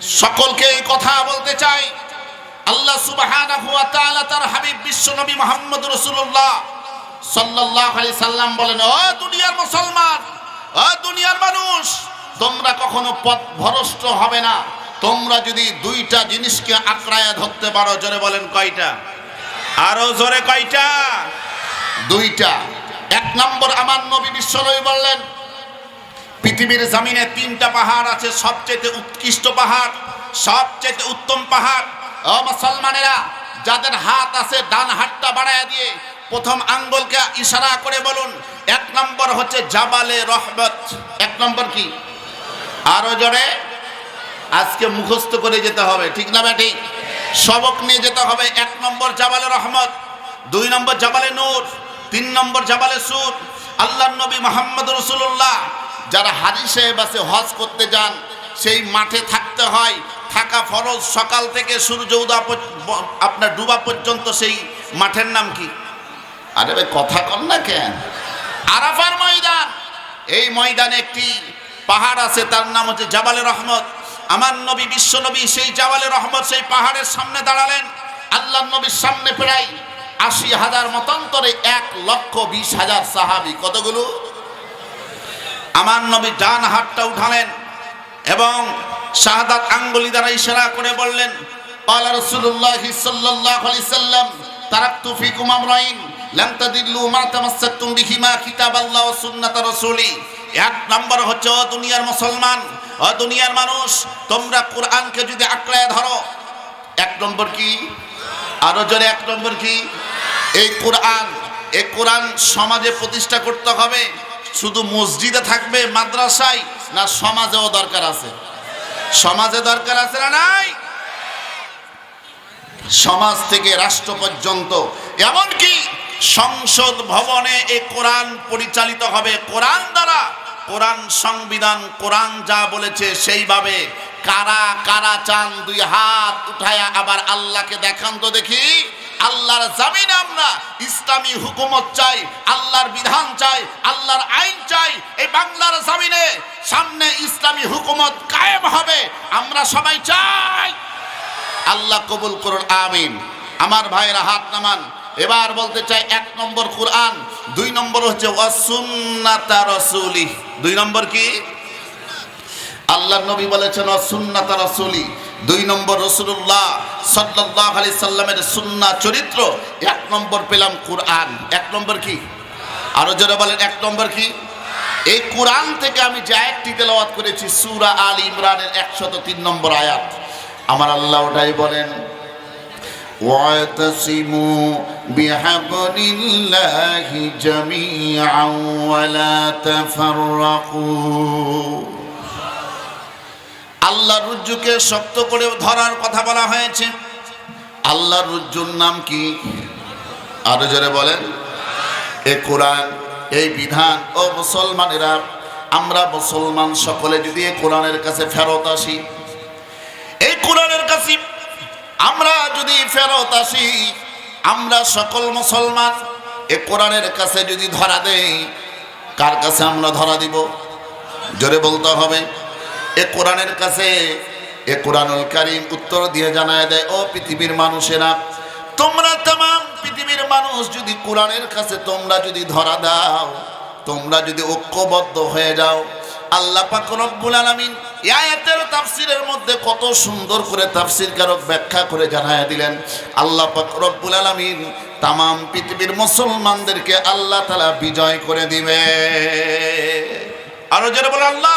সকলকে এই কথা বলতে চাই। আল্লাহ সুবহানাহু ওয়া তাআলা তার হাবিব বিশ্বনবী মুহাম্মদ রাসূলুল্লাহ সাল্লাল্লাহু আলাইহি সাল্লাম বলেন, ও দুনিয়ার মুসলমান, ও দুনিয়ার মানুষ, তোমরা কখনো পথ ভ্রষ্ট হবে না। তোমরা যদি দুইটা জিনিসকে আঁকড়ায় ধরতে পারো, জোরে বলেন কয়টা? আরও জোরে কয়টা? দুইটা। এক নম্বর, আমার নবী বিশ্বনবী বললেন পৃথিবীর জমিনে তিনটা পাহাড় আছে সবচেয়ে উৎকৃষ্ট পাহাড় সবচেয়ে উত্তম পাহাড়। ও মুসলমানেরা, যাদের হাত আছে ডান হাতটা বাড়ায় দিয়ে প্রথম আঙ্গুলকে ইশারা করে বলুন, এক নম্বর হচ্ছে জাবালে রহমত। এক নম্বর কি? আরও জোরে। আজকে মুখস্থ করে যেতে হবে, ঠিক না ব্যাটি? সবক নিয়ে যেতে হবে, এক নম্বর জাবালে রহমত, দুই নম্বর জাবালে নূর, তিন নম্বর জাবালে সুর। আল্লাহ নবী মোহাম্মদ রসুল্লাহ যারা হাজি সাহেব আছে, হজ করতে যান, সেই মাঠে থাকতে হয়। থাকা ফরজ সকাল থেকে সূর্য উদা আপনার ডুবা পর্যন্ত সেই মাঠের নাম কি? আরে ভাই, কথা কন না কেন? আরাফার ময়দান। এই ময়দানে একটি পাহাড় আছে, তার নাম হচ্ছে জাবালে রহমত। আমার নবী, বিশ্ব নবী সেই জাবালে রহমত, সেই পাহাড়ের সামনে দাঁড়ালেন। আল্লাহ নবীর সামনে প্রায় আশি হাজার মতান্তরে এক লক্ষ বিশ হাজার সাহাবি। কতগুলো? আমার নবী ডান হাতটা উঠালেন এবং শাহাদাত আঙ্গুলি দ্বারা ইশারা করে বললেন পালা রসুল্লাহ সাল্লাহ আলি সাল্লাম তারাক তুফিক উমাম রহিম লান্তাদিল্লু মা তামাসাক্তুম বিহিমা কিতাব আল্লাহ ও সুন্নাত রসুলি। এক নম্বর হচ্ছে, ও দুনিয়ার মুসলমান, ও দুনিয়ার মানুষ, তোমরা কোরআনকে যদি আঁকড়ায় ধরো। এক নম্বর কি? আরও জোরে, এক নম্বর কি? এই কোরআন এই কোরআন সমাজে প্রতিষ্ঠা করতে হবে। শুধু মসজিদে থাকবে মাদ্রাসায় না সমাজেও দরকার আছে? সমাজে দরকার আছে না নাই? সমাজ থেকে রাষ্ট্র পর্যন্ত। এমনকি সংসদ ভবনে এ কোরআন পরিচালিত হবে। কোরআন দ্বারা কোরআন সংবিধান, কোরআন যা বলেছে সেইভাবে কারা কারা চান দুই হাত উঠায়া আবার আল্লাহকে দেখান তো দেখি। আল্লাহর জামিন আমরা ইসলামী হুকুমত চাই, আল্লাহর বিধান চাই, আল্লাহর আইন চাই, এই বাংলার জামিনে সামনে ইসলামী হুকুমত কায়েম হবে। আমরা সবাই চাই। আল্লাহ কবুল করুন, আমিন। আমার ভাইয়েরা হাত নামান। এবার বলতে চাই, এক নম্বর কোরআন, দুই নম্বর হচ্ছে, ওয়াসুন্নাতা রসুলি। দুই নম্বর কি? আল্লাহ নবী বলেছেন অসুন্নাতা রসুলি। দুই নম্বর রসুল্লাহ সাল্লাল্লাহু আলাইহি সাল্লামের সুন্না চরিত্র এক নম্বর পেলাম কোরআন এক নম্বর কি আরো জোরে বলেন এক নম্বর কি এই কোরআন থেকে আমি যে আয়াতটি তেলাওয়াত করেছি সূরা আল ইমরানের একশত তিন নম্বর আয়াত আমার আল্লাহ ওটাই বলেন واعتصموا بحبل الله جميعا ولا تفرقوا আল্লাহর রুজ্জুকে শক্ত করে ধরার কথা বলা হয়েছে। আল্লাহ রুজ্জুর নাম কি? আরও জোরে বলেন। এ কোরআন, এই বিধান, ও মুসলমানেরা, আমরা মুসলমান সকলে যদি এই কোরআনের কাছে ফেরত আসি, এই কোরআনের কাছে আমরা যদি ফেরত আসি, আমরা সকল মুসলমান এ কোরআনের কাছে যদি ধরা দেই, কার কাছে আমরা ধরা দিব? জোরে বলতে হবে। এ কোরআনের কাছে এ কোরআনুল কারিম উত্তর দিয়ে জানায় দেয়, ও পৃথিবীর মানুষেরা, তোমরা তাম পৃথিবীর মানুষ যদি কোরআনের কাছে তোমরা যদি ধরা দাও, তোমরা যদি ঐক্যবদ্ধ হয়ে যাও, আল্লাহ পাক রব্বুল আয়াতের মধ্যে কত সুন্দর করে তাফসীর কারক ব্যাখ্যা করে জানায় দিলেন। আল্লাহ পাক আলামিন তাম পৃথিবীর মুসলমানদেরকে আল্লাহ তাআলা বিজয় করে দিবে। আরও যারা বলে আল্লাহ